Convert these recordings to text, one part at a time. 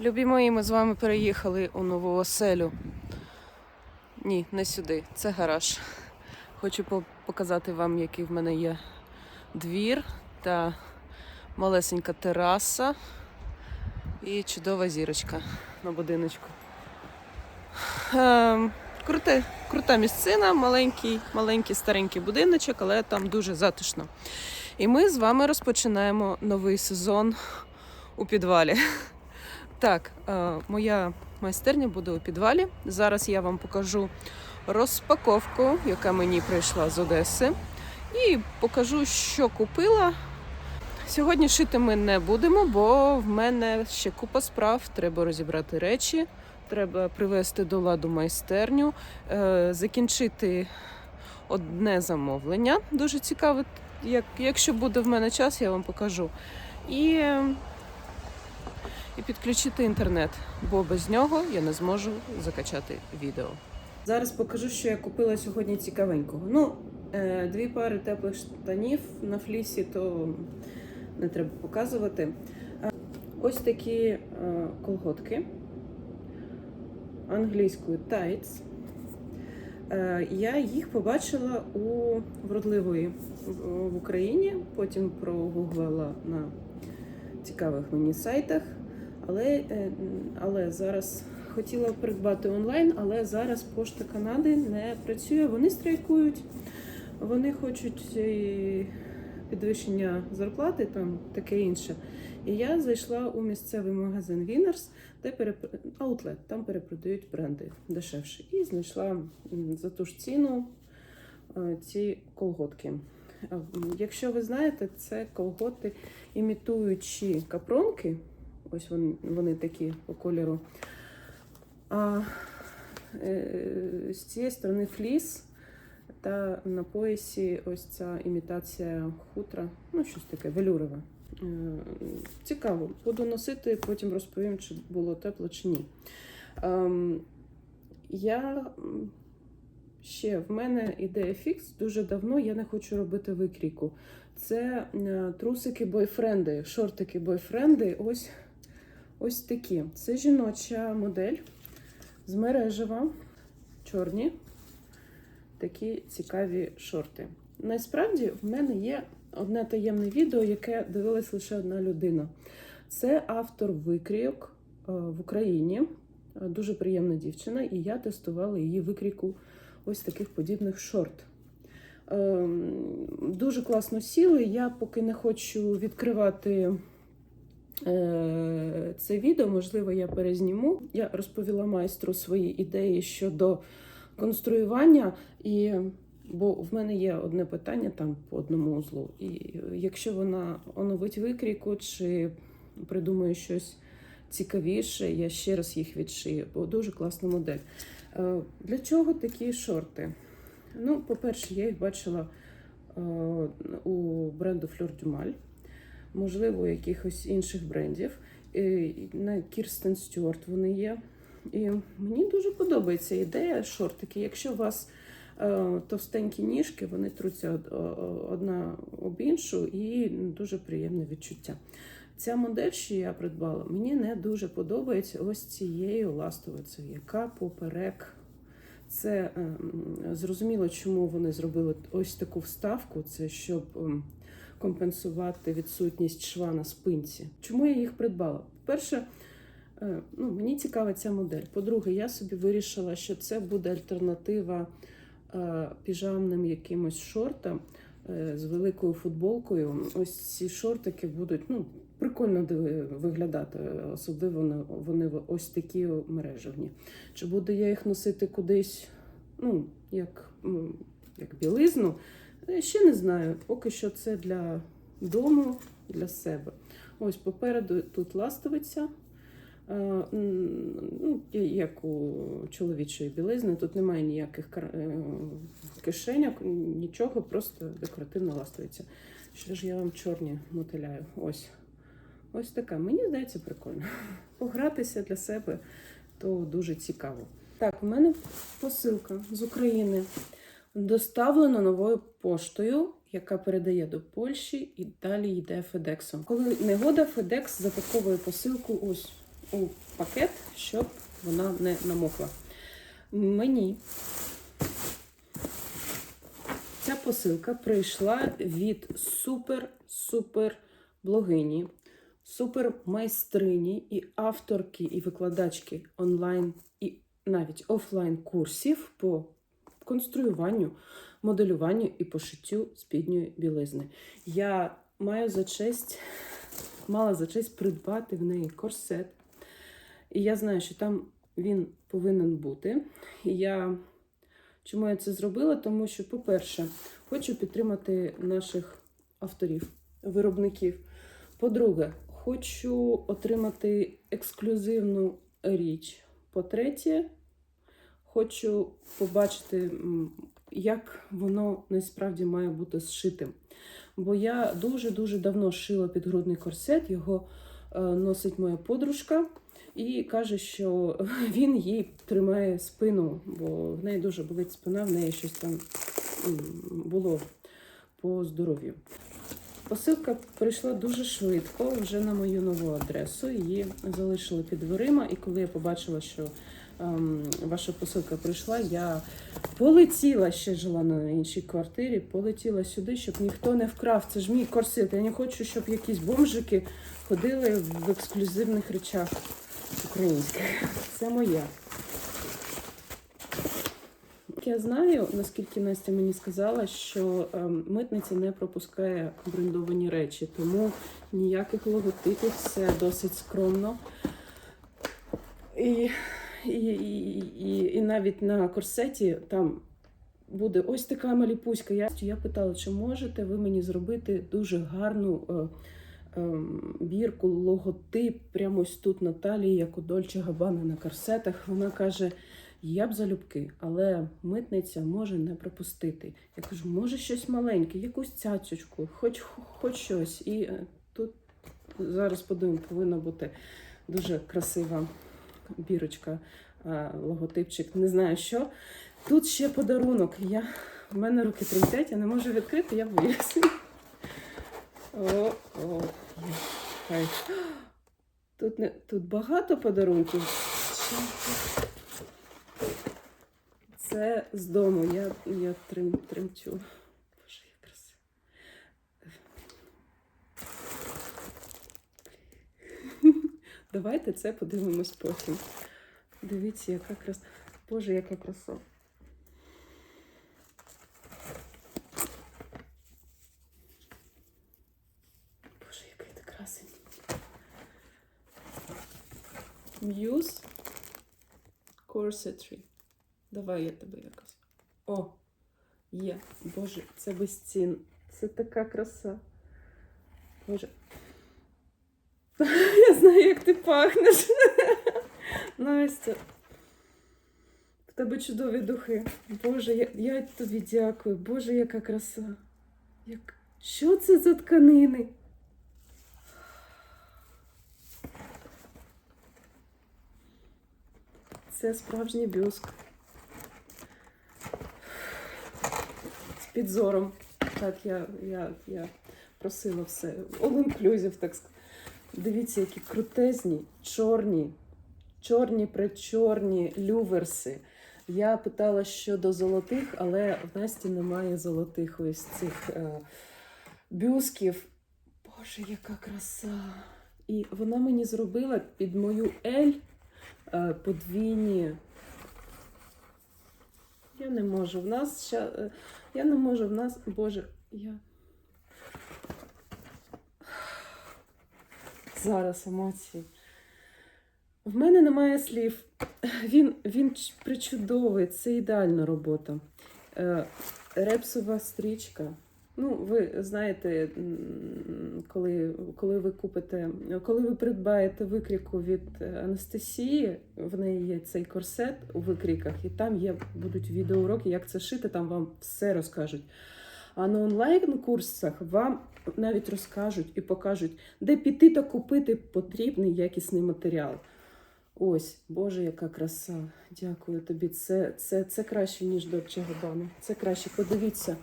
Любі мої, ми з вами переїхали у нову оселю. Ні, не сюди, це гараж. Хочу показати вам, який в мене є двір та малесенька тераса і чудова зірочка на будиночку. Ем, круте, крута місцина, маленький, маленький старенький будиночок, але там дуже затишно. І ми з вами розпочинаємо новий сезон у підвалі. Так, е, моя майстерня буде у підвалі. Зараз я вам покажу розпаковку, яка мені прийшла з Одеси. І покажу, що купила. Сьогодні шити ми не будемо, бо в мене ще купа справ. Треба розібрати речі, треба привести до ладу майстерню, е, закінчити одне замовлення. Дуже цікаве. Як, якщо буде в мене час, я вам покажу. І і підключити інтернет, бо без нього я не зможу закачати відео. Зараз покажу, що я купила сьогодні цікавенького. Ну, е, дві пари теплих штанів на флісі, то не треба показувати. Е, Ось такі е, колготки англійською tights. Я їх побачила у вродливої в Україні, потім прогуглила на цікавих мені сайтах. Але, е, але зараз хотіла придбати онлайн, але зараз пошта Канади не працює. Вони страйкують, вони хочуть е, підвищення зарплати, там таке інше. І я зайшла у місцевий магазин Winners, де переп... Outlet, там перепродають бренди дешевше. І знайшла за ту ж ціну е, ці колготки. Якщо ви знаєте, це колготи імітуючі капронки. Ось вони, вони такі по кольору. А е, з цієї сторони фліс та на поясі ось ця імітація хутра, ну щось таке велюрове. Е, Цікаво, буду носити, потім розповім, чи було тепло чи ні. Ем, я ще в мене ідея фікс дуже давно. Я не хочу робити викрійку. Це е, трусики бойфренди, шортики бойфренди. Ось ось такі. Це жіноча модель з мережева, чорні, такі цікаві шорти. Насправді, в мене є одне таємне відео, яке дивилась лише одна людина. Це автор викрійок е, в Україні. Е, Дуже приємна дівчина, і я тестувала її викрійку ось таких подібних шорт. Ем, Дуже класно сіли. Я поки не хочу відкривати це відео, можливо, я перезніму. Я розповіла майстру свої ідеї щодо конструювання, і бо в мене є одне питання там по одному узлу. І якщо вона оновить викрійку чи придумає щось цікавіше, я ще раз їх відшию, бо дуже класна модель. Е, Для чого такі шорти? Ну, по-перше, я їх бачила е, у бренду Fleur du можливо, якихось інших брендів. На Kirsten Stewart вони є. І мені дуже подобається ідея шортики. Якщо у вас е, товстенькі ніжки, вони труться одна об іншу і дуже приємне відчуття. Ця модель, що я придбала, мені не дуже подобається ось цією ластовицею, яка поперек це ем, зрозуміло, чому вони зробили ось таку вставку. Це щоб ем, компенсувати відсутність шва на спинці. Чому я їх придбала? По-перше, е, ну, мені цікава ця модель. По-друге, я собі вирішила, що це буде альтернатива е, піжамним якимось шортам е, з великою футболкою. Ось ці шортики будуть ну, прикольно виглядати, особливо вони ось такі мережевні. Чи буду я їх носити кудись, ну, як, як білизну? Е, Ще не знаю. Поки що це для дому, для себе. Ось попереду тут ластовиця. Е, Ну, як у чоловічої білизни, тут немає ніяких е, кишеньок, нічого, просто декоративна ластовиця. Що ж я вам чорні мотиляю? Ось. Ось така. Мені здається, прикольно. Погратися для себе то дуже цікаво. Так, у мене посилка з України доставлена новою поштою, яка передає до Польщі і далі йде Федексом. Коли негода, Федекс запаковує посилку ось у пакет, щоб вона не намокла. Мені ця посилка прийшла від супер-супер блогині, супер майстрині і авторки, і викладачки онлайн і навіть офлайн курсів по конструюванню, моделюванню і пошиттю спідньої білизни. Я маю за честь, мала за честь придбати в неї корсет. І я знаю, що там він повинен бути. І я чому я це зробила? Тому що, по-перше, хочу підтримати наших авторів, виробників. По-друге, хочу отримати ексклюзивну річ. По-третє, хочу побачити, як воно насправді має бути зшитим. Бо я дуже-дуже давно шила підгрудний корсет, його е, носить моя подружка. І каже, що він їй тримає спину, бо в неї дуже болить спина, в неї щось там було по здоров'ю. Посилка прийшла дуже швидко, вже на мою нову адресу. Її залишили під дверима. І коли я побачила, що ваша посилка прийшла, я полетіла ще жила на іншій квартирі, полетіла сюди, щоб ніхто не вкрав. Це ж мій корсет. Я не хочу, щоб якісь бомжики ходили в ексклюзивних речах українських. Це моя. Я знаю, наскільки Настя мені сказала, що ем, митниця не пропускає брендовані речі, тому ніяких логотипів, все досить скромно. І, і, і, і, і навіть на корсеті там буде ось така маліпуська. Я, я питала, чи можете ви мені зробити дуже гарну е, ем, бірку, логотип прямо ось тут на талії, як у Дольче Габана на корсетах. Вона каже. Я б залюбки, але митниця може не пропустити. Я кажу, може щось маленьке, якусь цяцючку, хоч, хоч щось. І е, тут зараз подивимо, повинна бути дуже красива бірочка, е, логотипчик, не знаю що. Тут ще подарунок. Я, в мене руки тремтять, я не можу відкрити, я о. Хай. Тут, не, тут багато подарунків. Це з дому. Я, я трим, тремчу. Боже, як красиво. Давайте це подивимось потім. Дивіться, яка краса. Боже, яка краса. Боже, який ти красень. Muse Corsetry. Давай я тебе якось. О, є. Боже, це безцін. Це така краса. Боже. Знаю, як ти пахнеш. Настя. В тебе чудові духи. Боже, я, я тобі дякую. Боже, яка краса. Як... Що це за тканини? Це справжній бюст. З підзором. Так, я, я, я просила все. All inclusive, так сказати. Дивіться, які крутезні, чорні, чорні причорні люверси. Я питала щодо золотих, але в Насті немає золотих ось цих е, бюсків. Боже, яка краса! І вона мені зробила під мою ель е, подвійні. Я не можу. В нас ща, е, я не можу в нас. Боже, я. Зараз емоції. В мене немає слів. Він, він причудовий, це ідеальна робота. Е, репсова стрічка. Ну, ви знаєте, коли, коли ви купите, коли ви придбаєте викріку від Анастасії, в неї є цей корсет у викріках, і там є, будуть відеоуроки, як це шити, там вам все розкажуть. А на онлайн-курсах вам навіть розкажуть і покажуть, де піти та купити потрібний якісний матеріал. Ось, Боже, яка краса. Дякую тобі. Це, це, це краще, ніж Dolce Gabbana. Це краще. Подивіться,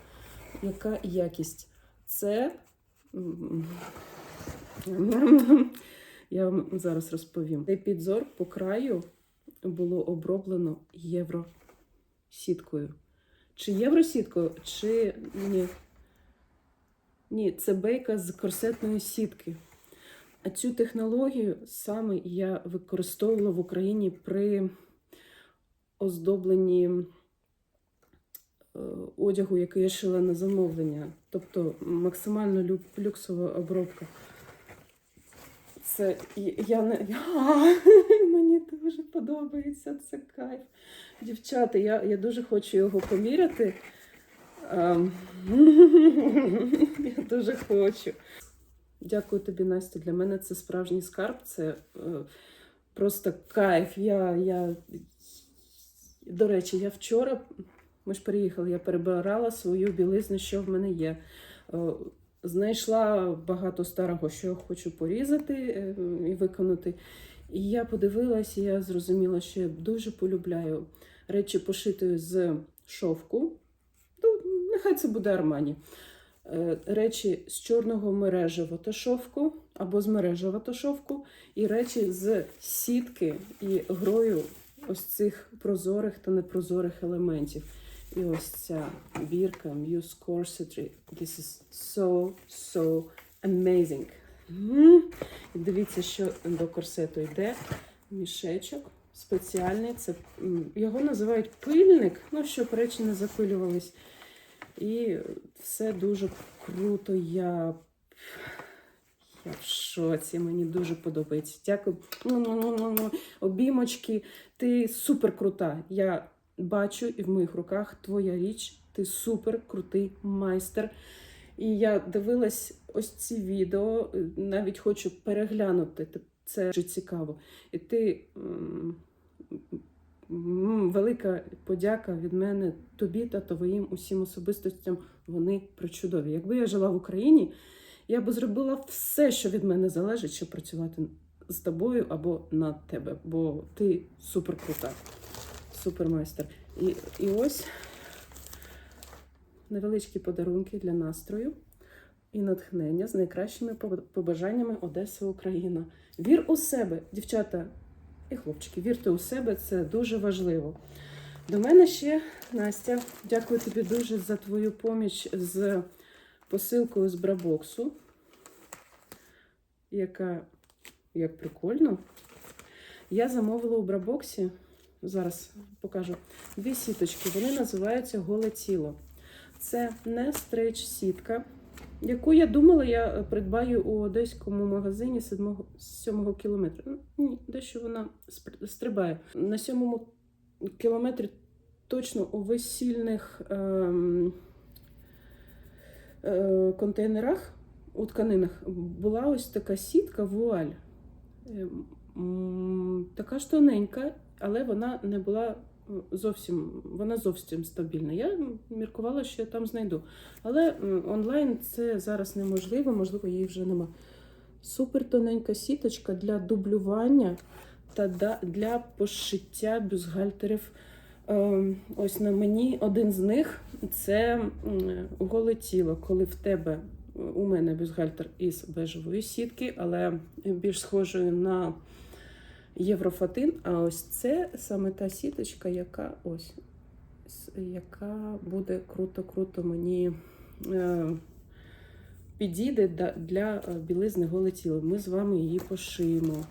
яка якість. Це. Я вам зараз розповім. Цей підзор по краю було оброблено євросіткою. Чи євросіткою, чи ні. Ні, це бейка з корсетної сітки. А цю технологію саме я використовувала в Україні при оздобленні е, одягу, який я шила на замовлення. Тобто максимально лю- люксова обробка. Це я не. А, мені дуже подобається це кайф. Дівчата, я, я дуже хочу його поміряти. Ем, Я дуже хочу. Дякую тобі, Настя. Для мене це справжній скарб. Це е, просто кайф. Я, я... До речі, я вчора, ми ж переїхали, я перебирала свою білизну, що в мене є. Е, Знайшла багато старого, що я хочу порізати е, і виконати. І я подивилась, і я зрозуміла, що я дуже полюбляю речі пошитої з шовку. Ну, нехай це буде армані. Е, Речі з чорного мережева та шовку або з мережева та шовку, і речі з сітки і грою ось цих прозорих та непрозорих елементів. І ось ця бірка Muse Corsetry. This is so, so amazing. М. І дивіться, що до корсету йде мішечок спеціальний. Це, його називають пильник, ну, щоб речі не запилювались. І все дуже круто. Я, я в шоці, мені дуже подобається. Дякую. Обіймочки. Ти супер крута. Я бачу і в моїх руках твоя річ. Ти супер крутий майстер. І я дивилась ось ці відео, навіть хочу переглянути. Це дуже цікаво. І ти велика подяка від мене тобі та твоїм усім особистостям. Вони причудові. Якби я жила в Україні, я би зробила все, що від мене залежить, щоб працювати з тобою або над тебе, бо ти супер крута, супермайстер. І, і ось невеличкі подарунки для настрою і натхнення з найкращими побажаннями Одеса Україна. Вір у себе, дівчата і хлопчики, вірте у себе, це дуже важливо. До мене ще Настя. Дякую тобі дуже за твою поміч з посилкою з Брабоксу, яка як прикольно. Я замовила у Брабоксі, зараз покажу, дві сіточки. Вони називаються Голе тіло. Це не стрейч сітка, яку я думала, я е, придбаю у одеському магазині 7, 7 кілометра. Ну, Ні, дещо вона стрибає. На сьомому кілометрі точно у весільних ем, е, контейнерах у тканинах була ось така сітка вуаль. Ем, Така ж тоненька, але вона не була зовсім, вона зовсім стабільна. Я міркувала, що я там знайду. Але онлайн це зараз неможливо, можливо, її вже нема. Супер тоненька сіточка для дублювання та для пошиття бюстгальтерів. Ем, Ось на мені один з них це голе тіло, коли в тебе у мене бюстгальтер із бежевої сітки, але більш схожою на єврофатин. А ось це саме та сіточка, яка ось яка буде круто-круто мені е, підійде для е, білизни голе тіло. Ми з вами її пошиємо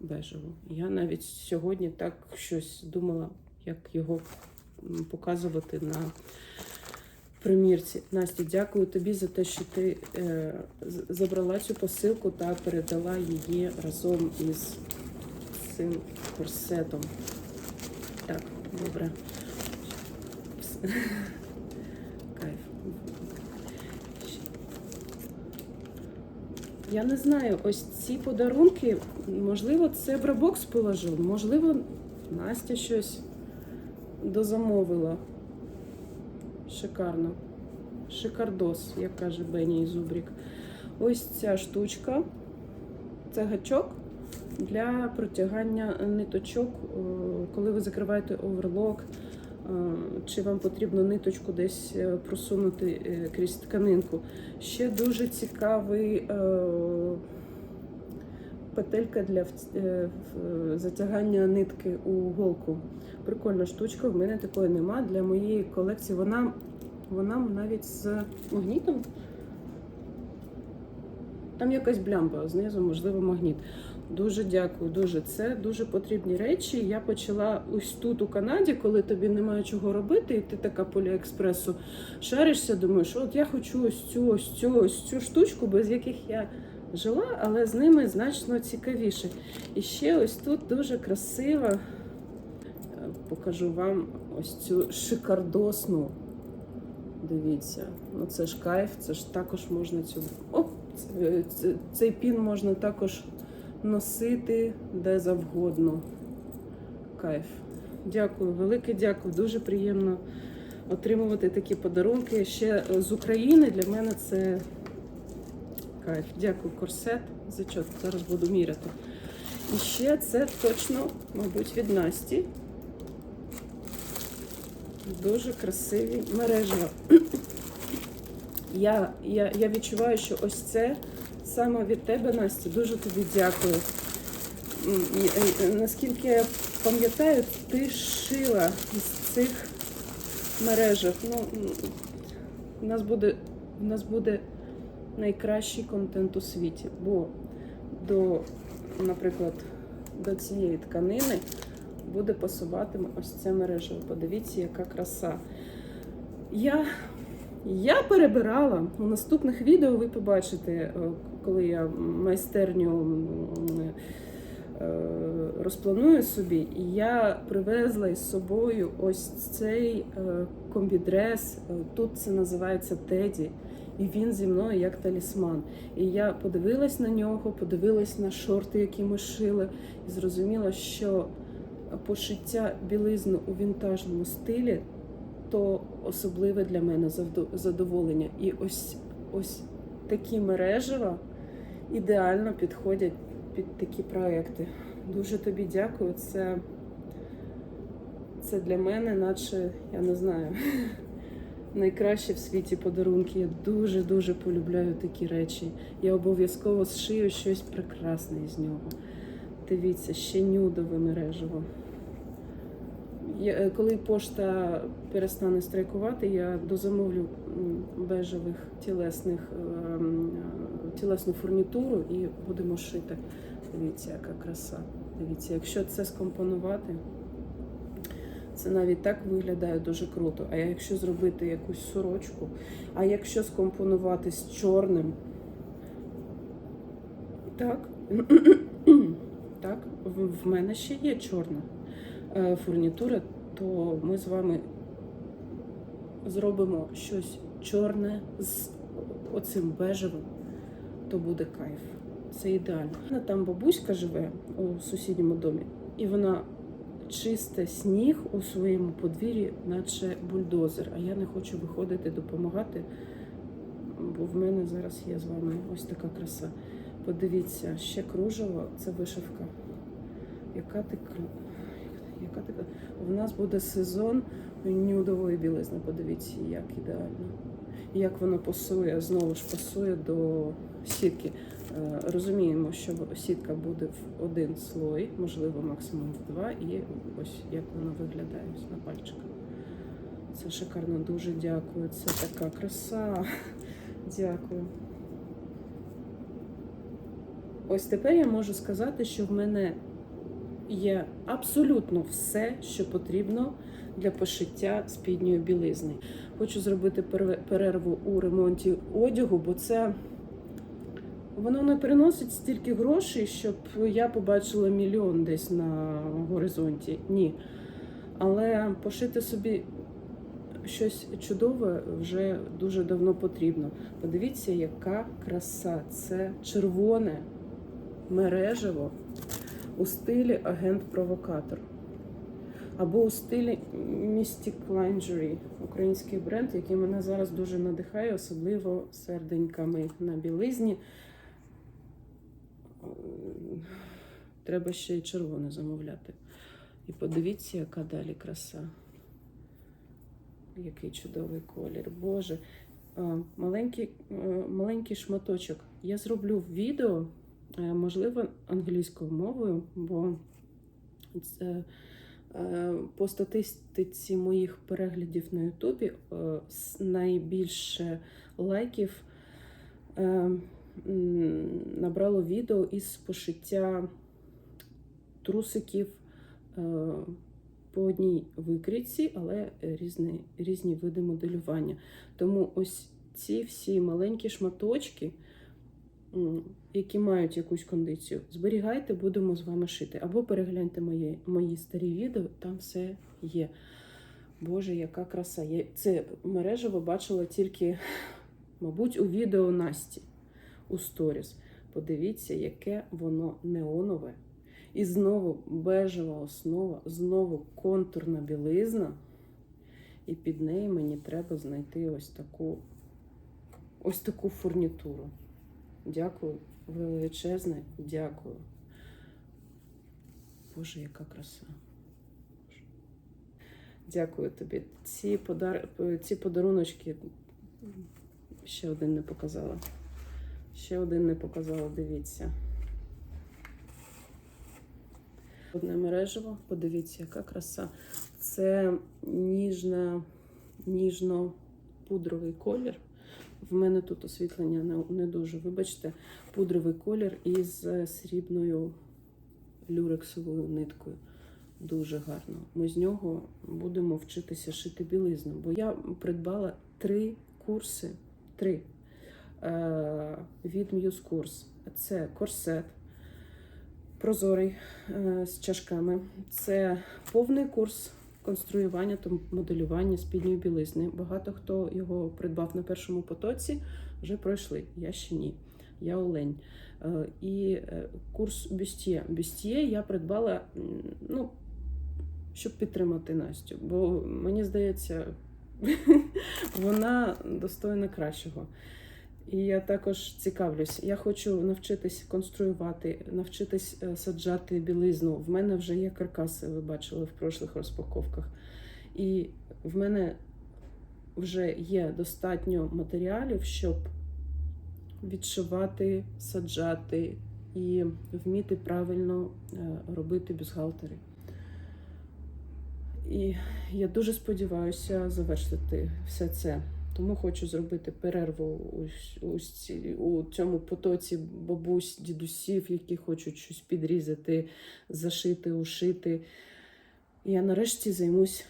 бежеву. Я навіть сьогодні так щось думала, як його показувати на примірці. Настя, дякую тобі за те, що ти е, забрала цю посилку та передала її разом із цим корсетом. Так, добре. Кайф. Я не знаю, ось ці подарунки, можливо, це Брабокс положив, можливо, Настя щось дозамовила. Шикарно. Шикардос, як каже Бені Зубрік. Ось ця штучка. Це гачок для протягання ниточок, е, коли ви закриваєте оверлок, е, чи вам потрібно ниточку десь е, просунути крізь тканинку. Ще дуже цікавий петелька для затягання нитки у голку. Прикольна штучка, в мене такої нема. Для моєї колекції вона, вона навіть з магнітом. Там якась блямба, знизу, можливо, магніт. Дуже дякую, дуже. Це дуже потрібні речі. Я почала ось тут у Канаді, коли тобі немає чого робити, і ти така по Аліекспресу шаришся, думаєш, от я хочу ось цю, ось цю, ось цю штучку, без яких я жила, але з ними значно цікавіше. І ще ось тут дуже красиво. е, Покажу вам ось цю шикардосну. Дивіться, ну це ж кайф, це ж також можна цю. О, це- цей пін можна також носити де завгодно. Кайф. Дякую, велике дякую. Дуже приємно отримувати такі подарунки. Ще е, з України для мене це кайф. Дякую, корсет. Зачот. Зараз буду міряти. І ще це точно, мабуть, від Насті. Дуже красиві мережа. Я, я, я відчуваю, що ось це саме від тебе, Настя. Дуже тобі дякую. І, е, Наскільки я пам'ятаю, ти шила із цих мережах. Ну, у нас буде, у нас буде найкращий контент у світі, бо до, наприклад, до цієї тканини буде пасувати ось це мережево. Подивіться, яка краса. Я, я перебирала у наступних відео. Ви побачите, е, коли я майстерню е, розпланую собі. І я привезла із собою ось цей е, комбідрес. Е, Тут це називається Теді. І він зі мною як талісман. І я подивилась на нього, подивилась на шорти, які ми шили, і зрозуміла, що пошиття білизни у вінтажному стилі то особливе для мене задоволення. І ось, ось такі мережева ідеально підходять під такі проекти. Дуже тобі дякую. Це, це для мене, наче, я не знаю, найкраще в світі подарунки. Я дуже-дуже полюбляю такі речі. Я обов'язково зшию щось прекрасне із нього. Дивіться, ще нюдове мережево. Я, е, коли пошта перестане страйкувати, я дозамовлю бежевих тілесних е, тілесну фурнітуру і будемо шити. Дивіться, яка краса. Дивіться, якщо це скомпонувати, це навіть так виглядає дуже круто. А якщо зробити якусь сорочку, а якщо скомпонувати з чорним, так, так, в, мене ще є чорна е, фурнітура, то ми з вами зробимо щось чорне з оцим бежевим, то буде кайф. Це ідеально. Там бабуська живе у сусідньому домі, і вона чисте сніг у своєму подвір'ї, наче бульдозер. А я не хочу виходити допомагати, бо в мене зараз є з вами ось така краса. Подивіться, ще кружево, це вишивка. Яка ти яка ти У нас буде сезон нюдової білизни. Подивіться, як ідеально. Як воно пасує, знову ж пасує до сітки. Е, Розуміємо, що сітка буде в один слой, можливо, максимум в два, і ось як воно виглядає на пальчиках. Це шикарно, дуже дякую. Це така краса. Дякую. Ось тепер я можу сказати, що в мене є абсолютно все, що потрібно для пошиття спідньої білизни. Хочу зробити перерву у ремонті одягу, бо це воно не приносить стільки грошей, щоб я побачила мільйон десь на горизонті. Ні. Але пошити собі щось чудове вже дуже давно потрібно. Подивіться, яка краса. Це червоне мережево у стилі агент-провокатор. Або у стилі Mystic Lingerie, український бренд, який мене зараз дуже надихає, особливо серденьками на білизні. Е, Треба ще й червоне замовляти. І подивіться, яка далі краса. Який чудовий колір. Боже, маленький, е, маленький шматочок. Я зроблю відео Е, Можливо, англійською мовою, бо це е, по статистиці моїх переглядів на Ютубі е, найбільше лайків е, набрало відео із пошиття трусиків е, по одній викрійці, але різні, різні види моделювання. Тому ось ці всі маленькі шматочки, які мають якусь кондицію, зберігайте, будемо з вами шити. Або перегляньте мої, мої старі відео, там все є. Боже, яка краса. Це мережево бачила тільки, мабуть, у відео Насті у сторіс. Подивіться, яке воно неонове. І знову бежева основа, знову контурна білизна. І під неї мені треба знайти ось таку, ось таку фурнітуру. Дякую, величезне, дякую. Боже, яка краса. Дякую тобі. Ці, подар... Ці подаруночки ще один не показала. Ще один не показала, дивіться. Одне мережево, подивіться, яка краса. Це ніжна, ніжно-пудровий колір. В мене тут освітлення не, не дуже. Вибачте, пудровий колір із срібною люрексовою ниткою. Дуже гарно. Ми з нього будемо вчитися шити білизну. Бо я придбала три курси. Три від Muse Course. Це корсет прозорий е, з чашками. Це повний курс конструювання та моделювання спідньої білизни. Багато хто його придбав на першому потоці, вже пройшли. Я ще ні. Я олень. Е, І е, курс бюстє. Бюстє я придбала, ну, щоб підтримати Настю. Бо мені здається, вона достойна кращого. І я також цікавлюсь. Я хочу навчитись конструювати, навчитись е, саджати білизну. В мене вже є каркаси, ви бачили в прошлих розпаковках. І в мене вже є достатньо матеріалів, щоб відшивати, саджати і вміти правильно е, робити бюстгальтери. І я дуже сподіваюся завершити все це. Тому хочу зробити перерву у, цьому потоці бабусь, дідусів, які хочуть щось підрізати, зашити, ушити. Я нарешті займусь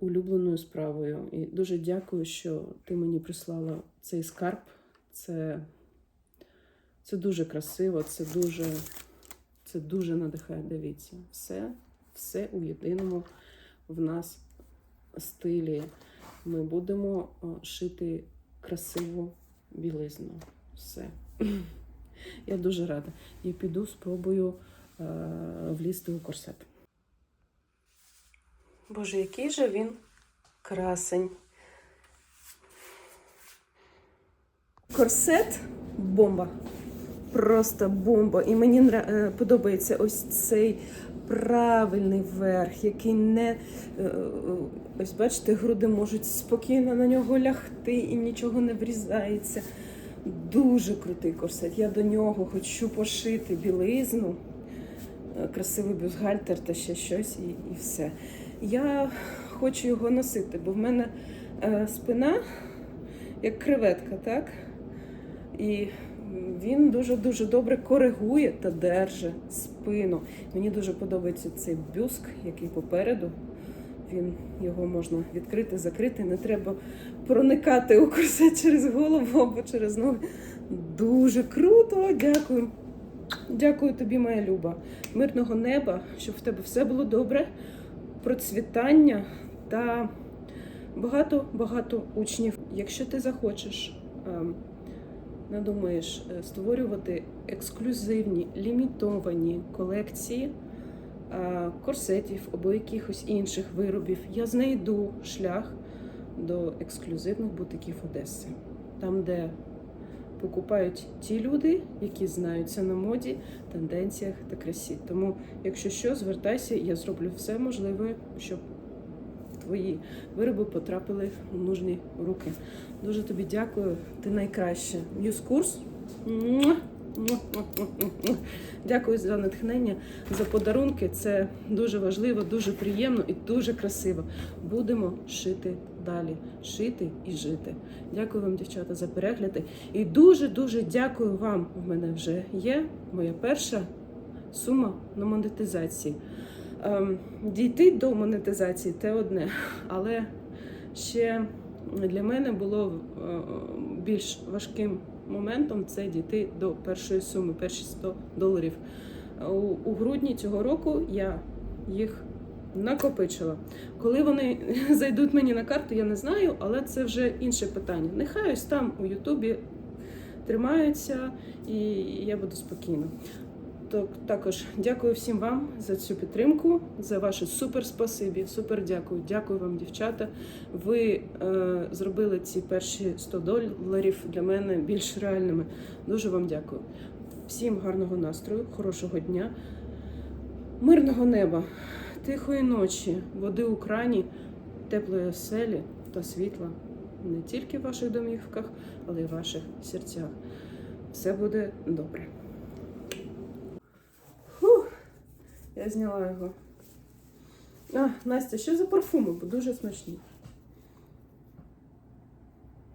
улюбленою справою. І дуже дякую, що ти мені прислала цей скарб. Це, це дуже красиво, це дуже, це дуже надихає. Дивіться, все, все у єдиному в нас стилі. Ми будемо е, шити красиву білизну. Все. Я дуже рада. Я піду, спробую е, влізти у корсет. Боже, який же він красень. Корсет бомба. Просто бомба. І мені е, подобається ось цей правильний верх, який не. е, е, Ось бачите, груди можуть спокійно на нього лягти і нічого не врізається. Дуже крутий корсет. Я до нього хочу пошити білизну, е, красивий бюстгальтер та ще щось і, і все. Я хочу його носити, бо в мене спина як креветка, так? І він дуже-дуже добре коригує та держить спину. Мені дуже подобається цей бюск, який попереду. Він його можна відкрити, закрити. Не треба проникати у корсет через голову або через ноги. Дуже круто, дякую. Дякую тобі, моя люба. Мирного неба, щоб в тебе все було добре, процвітання та багато-багато учнів. Якщо ти захочеш, ем, надумаєш е, створювати ексклюзивні лімітовані колекції е, корсетів або якихось інших виробів, я знайду шлях до ексклюзивних бутиків Одеси, там, де покупають ті люди, які знаються на моді, тенденціях та красі. Тому, якщо що, звертайся, я зроблю все можливе, щоб твої вироби потрапили в нужні руки. Дуже тобі дякую. Ти найкраща. Ньюс курс. Дякую за натхнення, за подарунки. Це дуже важливо, дуже приємно і дуже красиво. Будемо шити далі, шити і жити. Дякую вам, дівчата, за перегляди. І дуже дуже дякую вам. У мене вже є моя перша сума на монетизації. Ем, дійти до монетизації це одне, але ще для мене було е, більш важким моментом це дійти до першої суми, перші 100 доларів. У грудні цього року я їх накопичила. Коли вони зайдуть мені на карту, я не знаю, але це вже інше питання. Нехай ось там у Ютубі тримаються, і я буду спокійна. Так, також дякую всім вам за цю підтримку, за ваше супер спасибі. Супер дякую. Дякую вам, дівчата. Ви е, зробили ці перші 100 доларів для мене більш реальними. Дуже вам дякую. Всім гарного настрою, хорошого дня, мирного неба, тихої ночі, води у крані, теплої оселі та світла не тільки в ваших домівках, але й в ваших серцях. Все буде добре. Я зняла його. А, Настя, що за парфуми? Бо дуже смачні.